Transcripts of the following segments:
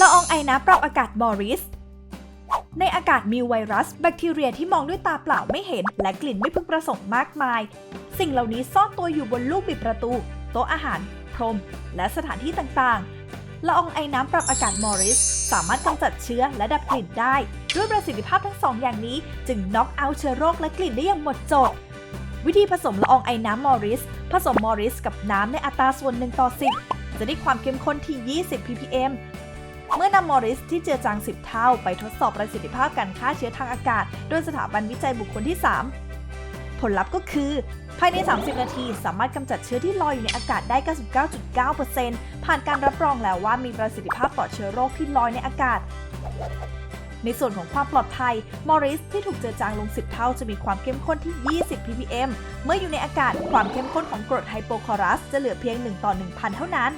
ละอองไอน้ำปรับอากาศมอริส ในอากาศมีไวรัส แบคทีเรียที่มองด้วยตาเปล่าไม่เห็น และกลิ่นไม่พึงประสงค์มากมาย สิ่งเหล่านี้ซ่อนตัวอยู่บนลูกบิดประตู โต๊ะอาหาร พรม และสถานที่ต่างๆ ละอองไอน้ำปรับอากาศมอริส สามารถกำจัดเชื้อและดับกลิ่นได้ ด้วยประสิทธิภาพทั้งสองอย่างนี้ จึงน็อกเอาเชื้อโรคและกลิ่นได้อย่างหมดจดวิธีผสมละอองไอน้ำมอริส ผสมมอริสกับน้ำในอัตราส่วน1ต่อ10 จะได้ความเข้มข้นที่ 20 ppm เมื่อนำมอริสที่เจือจาง 10 เท่าไปทดสอบประสิทธิภาพการฆ่าเชื้อทางอากาศ โดยสถาบันวิจัยบุคคลที่ 3 ผลลัพธ์ก็คือ ภายใน 30 นาที สามารถกำจัดเชื้อที่ลอยอยู่ในอากาศได้ 99.9%ผ่านการรับรองแล้วว่ามีประสิทธิภาพต่อเชื้อโรคที่ลอยในอากาศในส่วนของความปลอดภัย มอริสที่ถูกเจือจางลง 10 เท่าจะมีความเข้มข้นที่ 20 ppm เมื่ออยู่ในอากาศ ความเข้มข้นของกรดไฮโปคลอรัสจะเหลือเพียง 1 ต่อ 1,000 เท่านั้น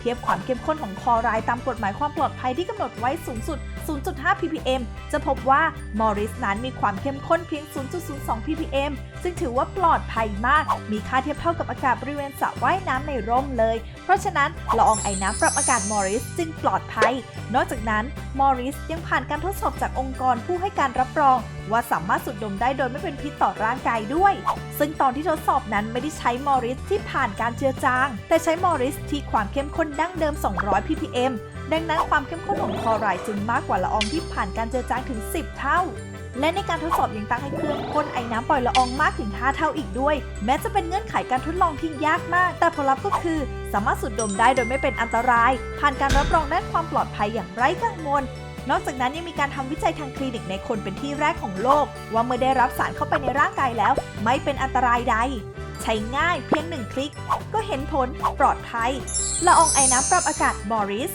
เทียบความเข้มข้นของคอไรด์ตามกฎหมายความปลอดภัยที่กำหนดไว้สูงสุด 0.5 ppm จะพบว่ามอริสนั้นมีความเข้มข้นเพียง 0.02 ppm ซึ่งถือว่าปลอดภัยมาก มีค่าเทียบเท่ากับอากาศบริเวณสระว่ายน้ำในร่มเลย เพราะฉะนั้นละอองไอ้น้ำปรับอากาศมอริสจึงปลอดภัย นอกจากนั้นมอริสยังผ่านการทดสอบจากองค์กรผู้ให้การรับรอง ว่าสามารถสูดดมได้โดยไม่เป็นพิษต่อร่างกายด้วย ซึ่งตอนที่ทดสอบนั้นไม่ได้ใช้มอริสที่ผ่านการเจือจาง แต่ใช้มอริสที่ความเข้มข้นดั้งเดิม 200 ppm ดังนั้นความเข้มข้นของคลอไรด์จึงมากกว่าละอองที่ผ่านการเจือจางถึง 10 เท่า และในการทดสอบยังตั้งให้เครื่องพ่นไอ้น้ำปล่อยละอองมากถึง 5 เท่าอีกด้วย แม้จะเป็นเงื่อนไขการทดลองที่ยากมาก แต่ผลลัพธ์ก็คือ สามารถสูดดมได้โดยไม่เป็นอันตราย ผ่านการรับรองด้านความปลอดภัยอย่างไร้กังวลนอกจากนั้นยังมีการทำวิจัยทางคลินิกในคนเป็นที่แรกของโลก ว่าเมื่อได้รับสารเข้าไปในร่างกายแล้ว ไม่เป็นอันตรายใด ใช้ง่ายเพียงหนึ่งคลิก ก็เห็นผลปลอดภัยละอองไอ้น้ำปรับอากาศบอริส